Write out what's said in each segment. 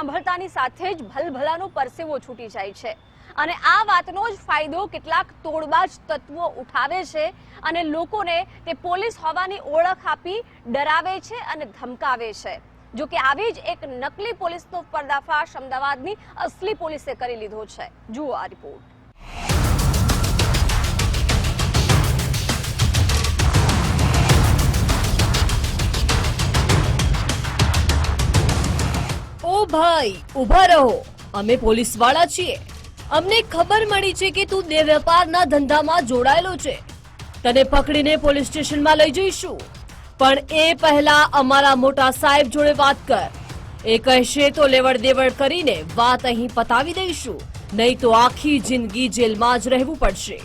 સાંભળતાની સાથે જ ભલભલાનો પરસેવો છૂટી જાય છે. અને આ વાતનો જ ફાયદો કેટલાક તોડબાજ તત્વો ઉઠાવે છે અને લોકોને તે પોલીસ હોવાની ઓળખ આપી ડરાવે છે અને ધમકાવે છે. જો કે આવી જ એક નકલી પોલીસનો પર્દાફાશ અમદાવાદની અસલી પોલીસે કરી લીધો છે. જુઓ આ રિપોર્ટ. ભાઈ, ઊભા રહો. અમે પોલીસવાળા છીએ. અમને ખબર મળી છે કે તું દેહ વેપારના ધંધામાં જોડાયેલો છે. તને પકડીને પોલીસ સ્ટેશનમાં લઈ જઈશું. પણ એ પહેલા અમારા મોટા સાહેબ જોડે વાત કર. એ કહેશે તો લેવડ દેવડ કરીને વાત અહીં પતાવી દઈશું. નહીં તો આખી જિંદગી જેલમાં જ રહેવું પડશે.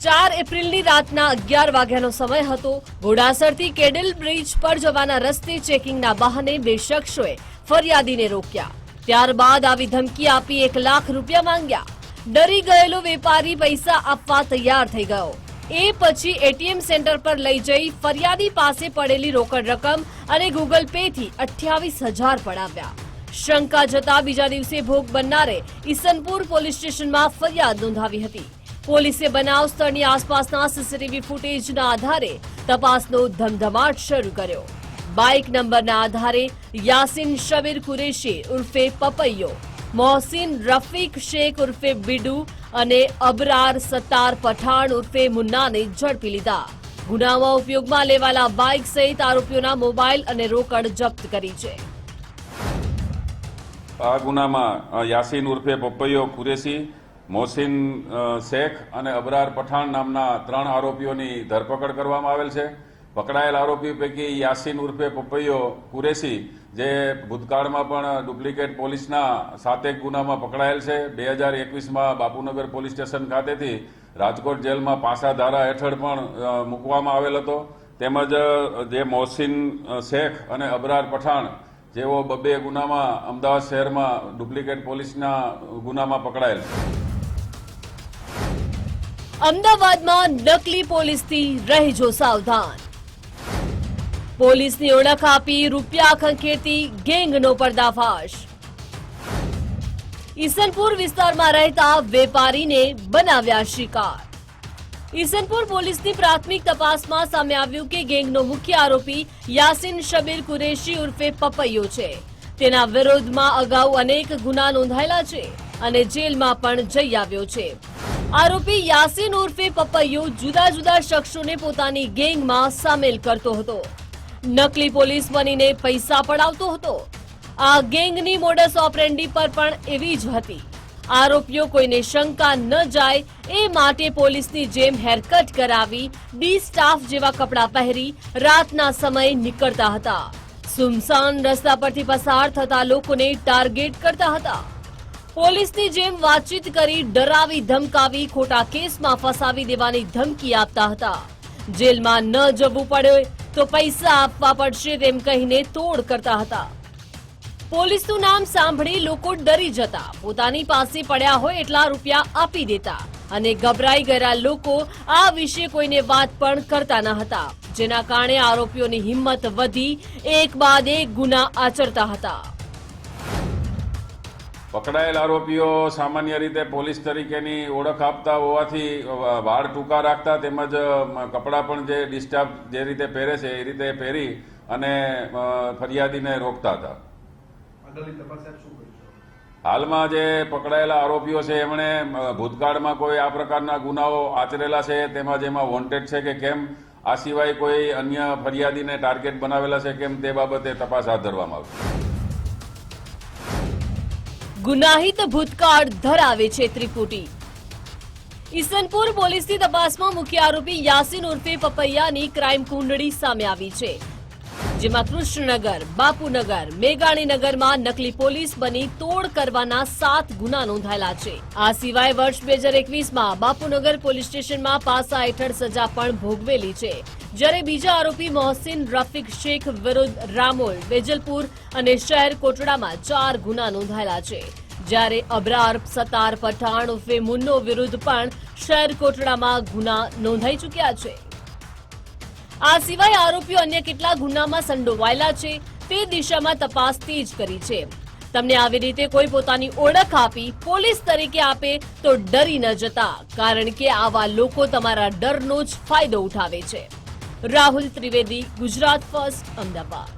ચાર એપ્રિલની રાતના અગિયાર વાગ્યાનો સમય હતો. ઘોડાસરથી કેડલ બ્રિજ પર જવાના રસ્તે ચેકિંગના બહાને બે શખ્સોએ ફરિયાદીને રોક્યા. ત્યારબાદ આવી ધમકી આપી એક લાખ રૂપિયા માંગ્યા. ડરી ગયેલો વેપારી પૈસા આપવા તૈયાર થઈ ગયો. એ પછી એટીએમ સેન્ટર પર લઈ જઈ ફરિયાદી પાસે પડેલી રોકડ રકમ અને ગૂગલ પે થી અઠ્યાવીસ હજાર પડાવ્યા. શંકા જતા બીજા દિવસે ભોગ બનનારે ઈસનપુર પોલીસ સ્ટેશનમાં ફરિયાદ નોંધાવી હતી. પોલીસે બનાવ સ્થળની આસપાસના સીસીટીવી ફૂટેજના આધારે તપાસનો ધમધમાટ શરૂ કર્યો. બાઇક નંબરના આધારે યાસીન શબીર કુરેશી ઉર્ફે પપૈયો, મોહસિન રફીક શેખ ઉર્ફે બિડુ અને અબરાર સત્તાર પઠાણ ઉર્ફે મુન્નાને ઝડપી લીધા. ગુનામાં ઉપયોગમાં લેવાલા બાઇક સહિત આરોપીઓના મોબાઈલ અને રોકડ જપ્ત કરી છે. આ ગુનામાં યાસીન ઉર્ફે પપૈયો, કુરેશી, મોહસિન શેખ અને અબરાર પઠાણ નામના ત્રણ આરોપીઓની ધરપકડ કરવામાં આવેલ છે. પકડાયેલ આરોપી પૈકી યાસીન ઉર્ફે પપૈયો કુરેશી, જે ભૂતકાળમાં પણ ડુપ્લિકેટ પોલીસના સાતેક ગુનામાં પકડાયેલ છે. બે હજાર એકવીસમાં બાપુનગર પોલીસ સ્ટેશન ખાતેથી રાજકોટ જેલમાં પાસા ધારા હેઠળ પણ મૂકવામાં આવેલ હતો. તેમજ જે મોહસિન શેખ અને અબરાર પઠાણ જેઓ બબે ગુનામાં અમદાવાદ શહેરમાં ડુપ્લિકેટ પોલીસના ગુનામાં પકડાયેલ છે. અમદાવાદમાં નકલી પોલીસથી રહેજો સાવધાન. પોલીસની ઓળખ આપી રૂપિયા ખંખેરતી ગેંગનો પર્દાફાશ. ઈસનપુર વિસ્તારમાં રહેતા વેપારીને બનાવ્યા શિકાર. ઈસનપુર પોલીસની પ્રાથમિક તપાસમાં સામે આવ્યું કે ગેંગનો મુખ્ય આરોપી યાસીન શબીર કુરેશી ઉર્ફે પપૈયો છે. તેના વિરોધમાં અગાઉ અનેક ગુના નોંધાયેલા છે અને જેલમાં પણ જઈ આવ્યો છે. આરોપી યાસીન ઉર્ફે પપૈયો જુદા જુદા શખ્સોને પોતાની ગેંગમાં સામેલ કરતો હતો. નકલી પોલીસ બનીને પૈસા પડાવતો હતો. આ ગેંગની મોડસ ઓપરેન્ડી પર પણ એવી જ હતી. આરોપીઓ કોઈને શંકા ન જાય એ માટે પોલીસની જેમ હેરકટ કરાવી ડી સ્ટાફ જેવા કપડાં પહેરી રાતના સમયે નીકળતા હતા. સુમસાન રસ્તા પરથી પસાર થતા લોકોને ટાર્ગેટ કરતા હતા. પોલીસની જેમ વાતચીત કરી ડરાવી ધમકાવી ખોટા કેસમાં ફસાવી દેવાની ધમકી આપતા હતા. જેલમાં ન જવું પડે તો પૈસા આપવા પડશે તેમ કહીને તોડ કરતા હતા. પોલીસનું નામ સાંભળી લોકો ડરી જતા. પોતાની પાસે પડ્યા હોય એટલા રૂપિયા આપી દેતા અને ગભરાઈ ગયેલા લોકો આ વિશે કોઈને વાત પણ કરતા ન હતા. જેના કારણે આરોપીઓની હિંમત વધી, એક બાદ એક ગુના આચરતા હતા. પકડાયેલ આરોપીઓ સામાન્ય રીતે પોલીસ તરીકેની ઓળખ આપતા હોવાથી વાળ ટૂંકા રાખતા તેમજ કપડાં પણ જે ડિસ્ટર્બ જે રીતે પહેરે છે એ રીતે પહેરી અને ફરિયાદીને રોકતા હતા. હાલમાં જે પકડાયેલા આરોપીઓ છે એમણે ભૂતકાળમાં કોઈ આ પ્રકારના ગુનાઓ આચરેલા છે તેમાં જેમાં વોન્ટેડ છે કે કેમ આ સિવાય કોઈ અન્ય ફરિયાદીને ટાર્ગેટ બનાવેલા છે કેમ તે બાબતે તપાસ હાથ ધરવામાં આવશે. ગુનાહિત ભૂતકાળ ધરાવે છે ત્રિપુટી ઈસનપુર પોલીસની તપાસમાં મુખ્ય આરોપી યાસીન ઉર્ફે પપૈયાની ક્રાઇમ કુંડળી સામે આવી છે. જેમાં કૃષ્ણનગર, બાપુનગર, મેઘાણીનગરમાં નકલી પોલીસ બની તોડ કરવાના સાત ગુના નોંધાયેલા છે. આ સિવાય વર્ષ બે હજાર એકવીસમાં બાપુનગર પોલીસ સ્ટેશનમાં પાસા હેઠળ સજા પણ ભોગવેલી છે. જ્યારે બીજા આરોપી મોહસિન રફીક શેખ વિરુદ્ધ રામોલ, વેજલપુર અને શહેર કોટડામાં ચાર ગુના નોંધાયેલા છે. જ્યારે અબરાર સતાર પઠાણ ઉર્ફે મુન્નો વિરુદ્ધ પણ શહેર કોટડામાં ગુના નોંધાઈ ચૂક્યા છે. આ સિવાય આરોપીઓ અન્ય કેટલા ગુનામાં સંડોવાયેલા છે તે દિશામાં તપાસ તેજ કરી છે. તમને આવી રીતે કોઈ પોતાની ઓળખ આપી પોલીસ તરીકે આપે તો ડરી ન જતા, કારણ કે આવા લોકો તમારા ડરનો જ ફાયદો ઉઠાવે છે. રાહુલ ત્રિવેદી ગુજરાત ફર્સ્ટ અમદાવાદ.